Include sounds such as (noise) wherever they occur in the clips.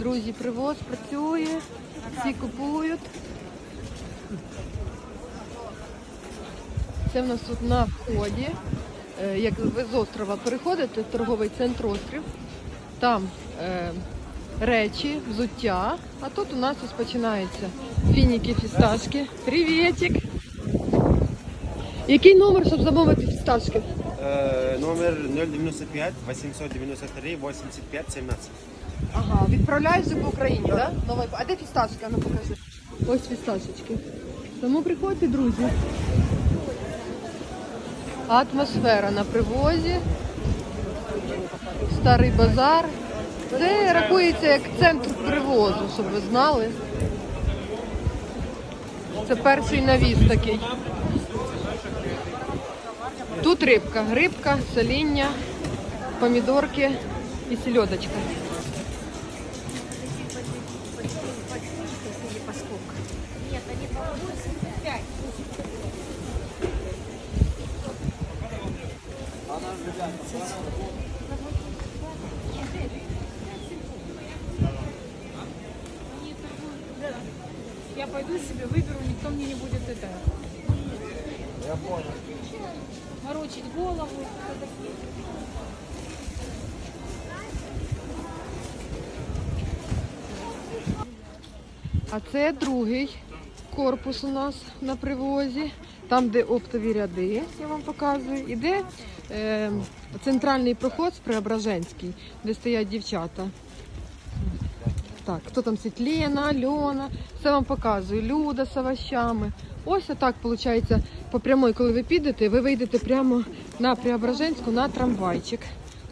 Друзі, привоз працює, всі купують. Це в нас тут на вході. Е, Як ви з острова переходите, торговий центр острів. Там е, речі, взуття. А тут у нас ось починаються фініки, фісташки. Привітик! Який номер, щоб замовити фісташки? Э, номер 095 893 85 17. Ага, відправляєшся по Україні, так? Да? Новий... А де фісташка? Ну покажи. Ось фісташечки. Тому приходьте, друзі. Атмосфера на привозі. Старий базар. Це рахується як центр привозу, щоб ви знали. Це перший навіс такий. Тут рибка, грибка, соління, помідорки і сільодочка. Я пойду себе выберу, никто мне не будет это. Я понял. Морочить голову. А це другий корпус у нас на привозі. Там, де оптові ряди, я вам показую. Іде е, центральний проход Преображенський, де стоять дівчата. Так, хто там сидить? Лена, Альона. Все вам показую. Люда з овощами. Ось отак, виходить, по прямой, коли ви підете, ви вийдете прямо на Преображенську на трамвайчик.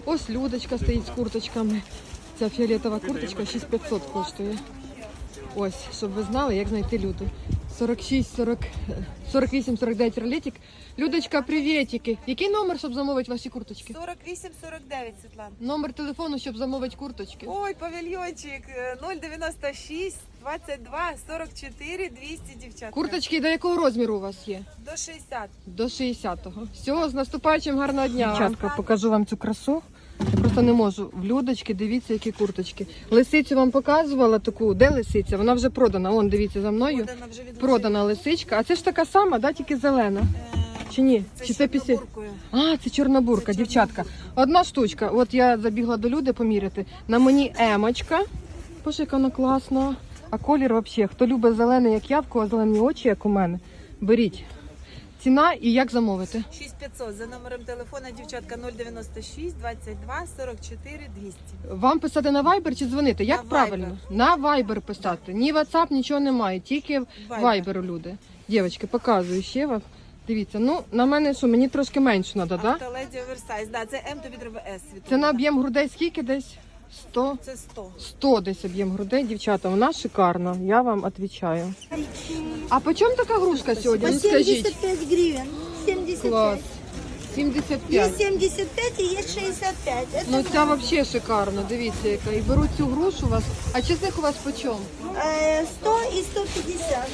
Ось Людочка стоїть з курточками. Ця фіолетова курточка 6500 коштує. Ось, щоб ви знали, як знайти Люду. 46, 40, 48, 49 ролетик. Людочка, привітики. Який номер, щоб замовити ваші курточки? 48-49, Світлана. Номер телефону, щоб замовити курточки. Ой, павільйончик е, 096 22 44 200 дівчат. Курточки до якого розміру у вас є? До 60. До 60-го. Все, з наступаючим гарного дня. Дівчатка, покажу вам цю красу. Я просто не можу. В Людочки, дивіться, які курточки. Лисицю вам показувала таку. Де лисиця? Вона вже продана. Вон, дивіться за мною. Продана вже від Продана лисичка. А це ж така сама, да, тільки зелена. Е, Чи ні? Це Чи це після? чорнобуркою. А, це чорнобурка, Це дівчатка. Одна штучка. От я забігла до люди поміряти. На мені емочка. Боже, яка вона класна. А колір взагалі, хто любить зелений, як я, в кого зелені очі, як у мене, беріть. Ціна і як замовити. 6500 за номером телефона дівчатка 096 22 44 200. Вам писати на Viber чи дзвонити? Як На правильно? На Viber писати. Ні WhatsApp, нічого немає, тільки Viber. Viber люди. Дівчатки, показую ще вам. Дивіться, ну на мене що, мені трошки менше треба, так? Да? Автоледі оверсайз. Да, це М тобі треба С. Це на об'єм грудей скільки десь? 100? Це 100. 100 десь об'єм грудей, дівчата, вона шикарна, я вам відповідаю. А по чому така грушка сьогодні? По Ну скажіть. 75 гривен. 75. Клас. Есть 75. 75 и есть 65. Это Ну ця взагалі шикарна, дивіться яка. І беруть цю грушу у вас. А чесник у вас по чому? э, 100 и 150.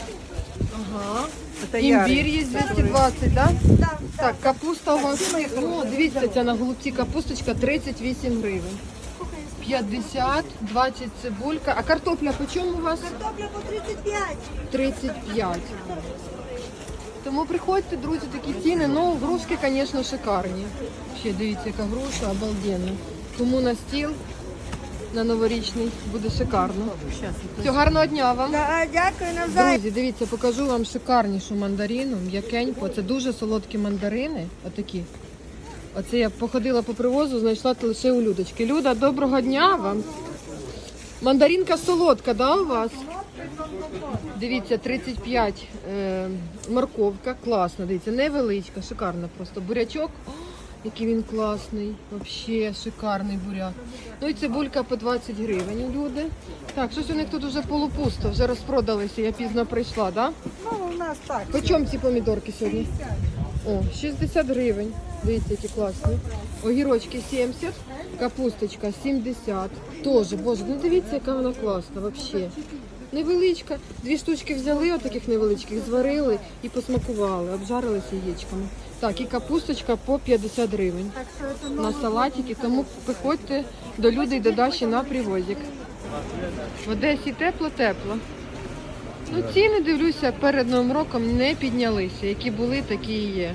Ага. Імбір є 220, да? Да, Так, капуста у вас. О, дивіться, ця на голубці капусточка 38 гривень. 50, 20 цибулька. А картопля по чому у вас? Картопля по 35. 35. Тому приходьте, друзі, такі ціни. Ну, грушки, звісно, шикарні. Ще дивіться, яка груша, обалденна. Кому на стіл на новорічний буде шикарно. Все, гарного дня вам. Да, дякую навзаєм. Друзі, дивіться, покажу вам шикарнішу мандарину, м'якеньку. Це дуже солодкі мандарини. Отакі. Оце я походила по привозу, знайшла лише у Людочки. Люда, доброго дня вам. Мандаринка солодка, да, у вас? Дивіться, 35 е, морковка, класна, дивіться, невеличка, шикарна просто. Бурячок, о, який він класний, взагалі шикарний буряк. Ну і цибулька по 20 гривень, люди. Так, щось у них тут вже полупусто, вже розпродалися, я пізно прийшла, да? Ну, у нас так. По чому ці помідорки сьогодні? О, 60 гривень. Дивіться, які класні. Огірочки 70, капусточка 70. Тоже, боже, ну дивіться, яка вона класна взагалі. Невеличка. Дві штучки взяли, отаких невеличких, зварили і посмакували, обжарили з яєчками. Так, і капусточка по 50 гривень на салатики, тому приходьте до людей до Даші на привозик. В Одесі тепло-тепло. Ну, ціни, дивлюся, перед Новим роком не піднялися. Які були, такі і є.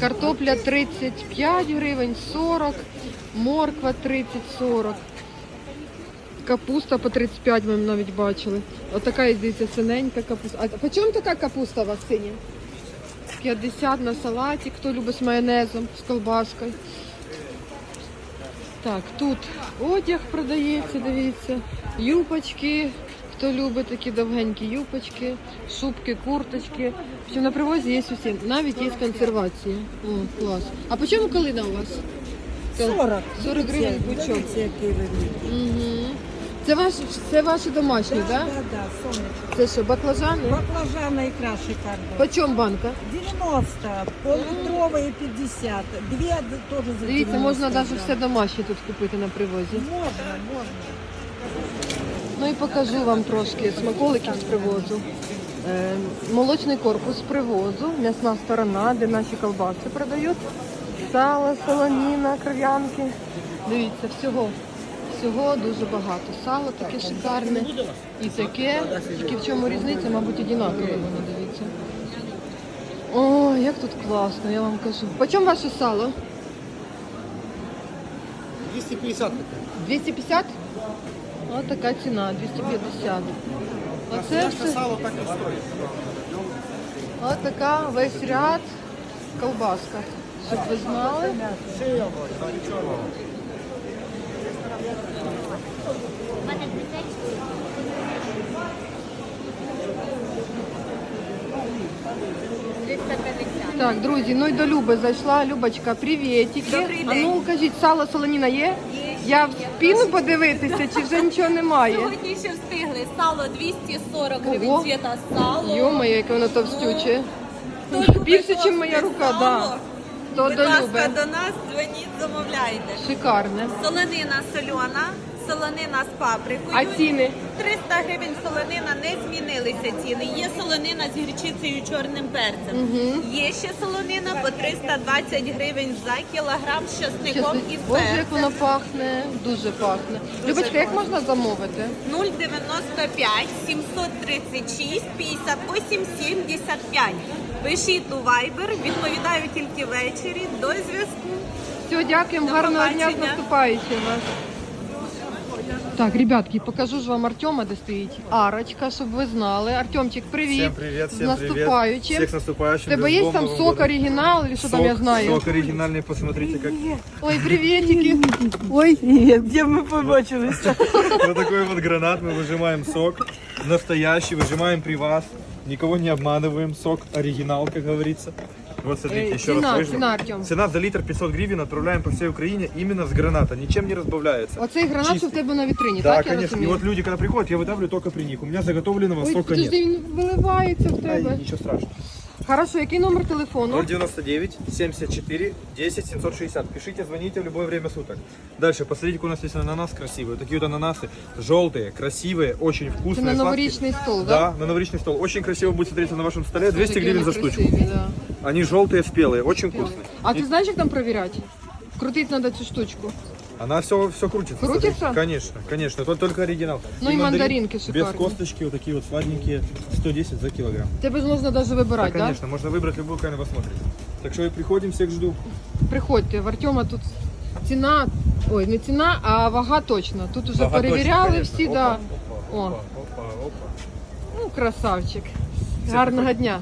Картопля 35 гривень, 40, морква 30-40. Капуста по 35 ми навіть бачили. Отака, є, дивіться, синенька капуста. А по чому така капуста у вас синя? 50 на салаті, хто любить з майонезом, з колбаскою. Так, тут одяг продається, дивіться, юпочки. Хто любить такі довгенькі юпочки, шубки, курточки. Причому на привозі є усі, навіть є консервація. О, клас. А по чому калина у вас? 40. 40 гривень пучок. Угу. Це ваш, це ваші домашні, так? Да, Да? да, да, сонечко. Це що, баклажани? Баклажана икра шикарная. По чому банка? 90, пол-литровые 50. Две д- тоже за 90. Дивіться, можна навіть все домашнє тут купити на привозі. Можно, можно. Ну і покажу вам трошки смаколиків з привозу. Е, молочний корпус з привозу, м'ясна сторона, де наші колбаси продають. Сало, солоніна, кров'янки. Дивіться, всього. Всього дуже багато. Сало таке шикарне. І таке. Тільки в чому різниця, мабуть, однаково воно дивіться. О, як тут класно, я вам кажу. По чому ваше сало? 250 250? Ось така ціна, 250. Оце все. сало так і стоїть. Ось така весь ряд колбаска. Щоб ви знали. Так, друзі, ну і до Люби зайшла. Любочка, привітики. Добрий А день. ну кажіть, сало солоніна є? Я в спину подивитися, чи вже нічого немає? Сьогодні ще встигли. Сало 240 Ого. гривень цвіта сало. Йо-моє, яке воно товстюче. Хто любить Більше, ніж моя рука, сало, да. То Будь до ласка, Люби. до нас дзвоніть, замовляйте. Шикарне. Солонина сольона, солонина з паприкою. А ціни? 300 гривень солонина не змінилися ціни. Є солонина з гірчицею і чорним перцем. Є ще солонина по 320 гривень за кілограм з часником і Боже, як воно пахне, дуже пахне. Любочка, як можна замовити? 095 736 58 75. Пишіть у Viber, відповідаю тільки ввечері. До зв'язку. Все, дякуємо, До гарного дня побачення. наступаючим вас. Так, ребятки, покажу ж вам Артема, де стоїть. Арочка, щоб ви знали. Артемчик, привіт. Всем привет, З всем наступаючим. привет. Всех с наступающим. У тебе є Рождеством, там Новым сок годом. оригінал, чи що там я Сок- знаю? Сок оригинальный, посмотрите, как Ой, привітики. (laughs) Ой, нет, где мы побачились? (laughs) вот такой вот гранат. Мы выжимаем сок настоящий, выжимаем при вас. Никого не обманываем. Сок оригинал, как говорится. Вот смотрите, Э, еще цена, раз выжмем. цена, Артем. Цена за литр 500 гривен отправляем по всей Украине именно с граната. Ничем не разбавляется. Оцей гранат, що в Чистий. тебе на вітрині, Да, так я конечно. И розумію? вот люди, когда приходят, я выдавлю только при них. У меня заготовленного Ой, сока нет. подожди, він виливається в Ай, тебе. ничего страшного. Хорошо, який номер телефону? 099 74 10 760. Пишите, звоните в любое время суток. Дальше, посмотрите, какой у нас есть ананас красивый. Такие вот ананасы желтые, красивые, очень Це вкусные. на сладкие. новорічний стол, Да, так? на новорічный стол. Очень красиво будет смотреться на вашем столе. 200 Такі гривен за вони штучку. красиві, да. Они желтые, спелые, очень вкусные. А ти знаєш, як там перевіряти? Крутити треба цю штучку. Она все, все крутится. Крутится? смотрите. Конечно, конечно. Только, только оригинал. Ну и мандаринки Без шикарные. косточки, вот такие вот сладенькие. 110 за килограмм. Тебе ж можна навіть Да, вибирати, так? конечно, можно выбрать любую, какая вы смотрите. Так что и приходим, всех жду. Приходьте, в Артема тут ціна, ой, не ціна, а вага точно. Тут уже Вага перевіряли точно, конечно. всі, Опа, да. опа, О. опа, опа, опа. Ну, красавчик. Гарного дня.